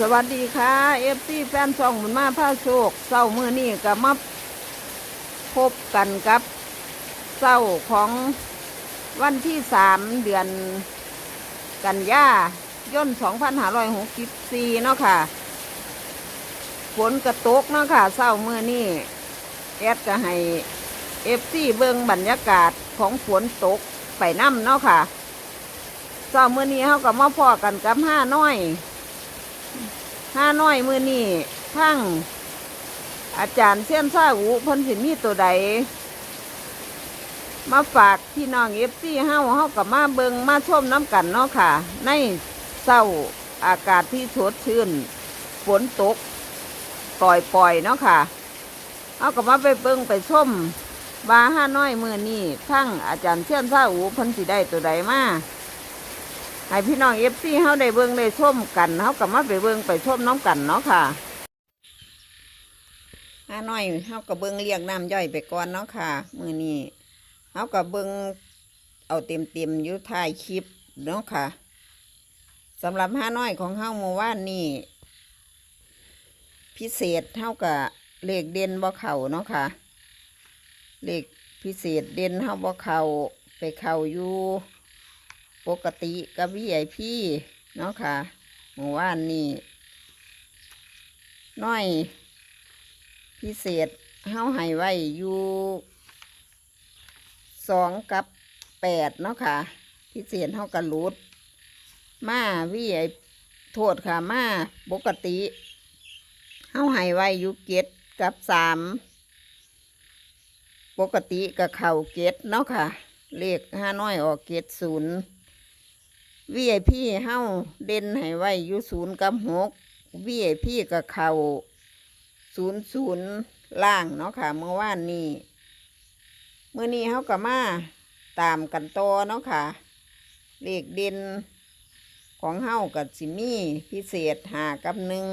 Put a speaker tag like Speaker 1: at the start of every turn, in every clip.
Speaker 1: สวัสดีค่ะเอฟซีแฟนช่องบุญมาผ้าโชคเศร้ามือนี่ก็มาพบกันกับเศร้าของวันที่สามเดือนกันยายน2564เนาะค่ะฝนกระตกเนาะค่ะเศร้ามือนี่แอดก็ให้เอฟซีเบิงบรรยากาศของฝนตกไปน้ำเนาะค่ะเศร้ามือนี้เขาก็มาพอกันกับห้าน้อย ห้าน้อยมือนี่ทั้งอาจารย์เส้ยนซาหูเพ้นสิมีตัวใด มาฝากพี่น้องเอฟซีเฮาเฮากับมาเบิงมาชมน้ำกันเนาะค่ะ ในเศร้าอากาศที่สดชื่น ฝนตก ปล่อยปล่อยๆเนาะค่ะเฮากับมาไปเบิงไปชมบาห้าน้อยมือนี่ทั้งอาจารย์เส้ยนซาหูเพ้นสิได้ตัวใดมา ให้พี่น้องเอฟซีเฮาได้เบิ่งได้ชมกันเฮาก็มาไปเบิ่งไปชมน้องกันเนาะค่ะห้าน้อยเฮาก็เบิ่งเลี้ยงน้ำย่อยไปก่อนเนาะค่ะมือนี้เฮาก็เบิ่งเอาเต็มๆอยู่ท้ายคลิปเนาะค่ะสำหรับห้าน้อยของเฮาเมื่อวานนี้พิเศษเฮาก็เลขเด่นบ่เข้าเนาะค่ะเลขพิเศษเด่นเฮาบ่เข้าไปเข้าอยู่ ปกติกับวีไอพีเนาะค่ะเมื่อวานนี้น้อย พิเศษเฮาให้ไว้อยู่สองกับแปดเนาะค่ะ พิเศษเฮากระลุด มาวีไอโทษค่ะมาปกติเฮาให้ไว้อยู่เกตกับสามปกติกับเข่าเกตเนาะค่ะ เลขห้าน้อยออกเกตศูนย์ วีไอพีเฮ้าเด่นให้ไว้อยู่ศูนย์กับหกวีไอพีกับเขาศูนย์ศูนย์ล่างเนาะค่ะ เมื่อวานนี้เมื่อนี้เฮ้ากับมาตามกันโตเนาะค่ะ เลขเด่นของเฮ้ากับสิมี่พิเศษหากับหนึ่ง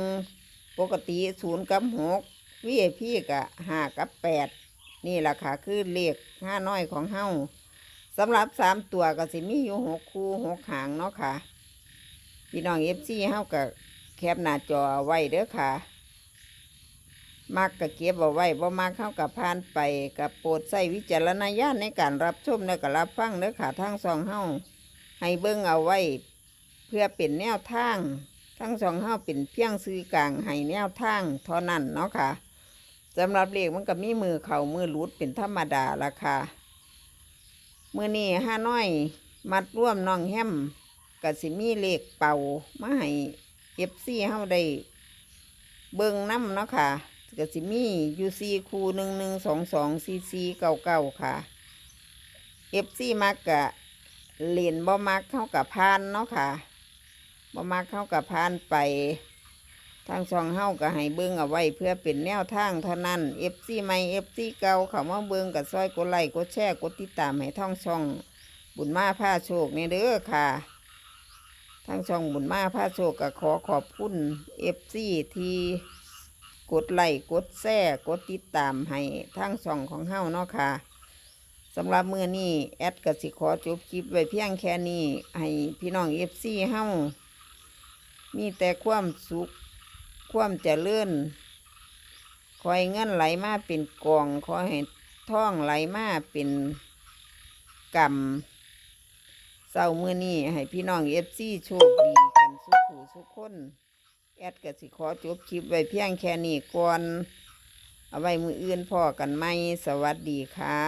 Speaker 1: ปกติศูนย์กับหกวีไอพีกับหากับแปดนี่แหละค่ะ คือเลขห้าน้อยของเฮ้า สำหรับสามตัวก็สิมีอยู่หกคู่หกหางเนาะค่ะ พี่น้องเอฟซีเฮากับแคปหน้าจอไว้เด้อค่ะ มักกับเก็บเอาไว้บ่มักเข้ากับพานไปกับโปรดใส่วิจารณญาณในการรับชมและก็รับฟังเด้อค่ะทั้งสองเฮาให้เบิ่งเอาไว้ เพื่อเป็นแนวทางทั้งสองเฮาเป็นเพียงซื้อกลางให้แนวทางเท่านั้นเนาะค่ะสำหรับเลขมันก็มีมือเข่ามือหลุดเป็นธรรมดาละค่ะ มื่อนี้ห้าน้อย มัดร่วมน้องแฮมกับสิมีเลขเป่ามาให้เอฟซีเฮาได้เบิ่งน้ำเนาะค่ะกับสิมียูซีคูหนึ่งหนึ่งสองสองซีซีเก้าเก้าค่ะเอฟซีมักกะเล่นบ่มักเข้ากับพานเนาะค่ะบ่มักเข้ากับพานไป ทางช่องเฮาก็ให้เบิ่งเอาไว้เพื่อเป็นแนวทางเท่านั้น FC ใหม่ FC เก่าเขามาเบิ่งกับซอยกดไลค์กดแชร์กดติดตามให้ท่องช่อง บุญมาผ้าโชคนี่เด้อค่ะ ทางช่องบุญมาผ้าโชคก็ขอขอบคุณ FC ที่กดไลค์กดแชร์กดติดตามให้ทางช่องของเฮาเนาะค่ะสำหรับมื้อนี้แอดก็สิขอจบคลิปไว้เพียงแค่นี้ให้พี่น้อง FC เฮามีแต่ความสุข ความเจริญคอยเงินไหลมาเป็นกองคอยให้ท่องไหลมาเป็นกำเศร้ามือนี้ให้พี่น้องเอฟซีโชคดีกันสุขหูสุขคนแอดก็สิขอจบคลิปไว้เพียงแค่นี้ก่อน เอาไว้มืออื่นพ่อกันไหม สวัสดีค่ะ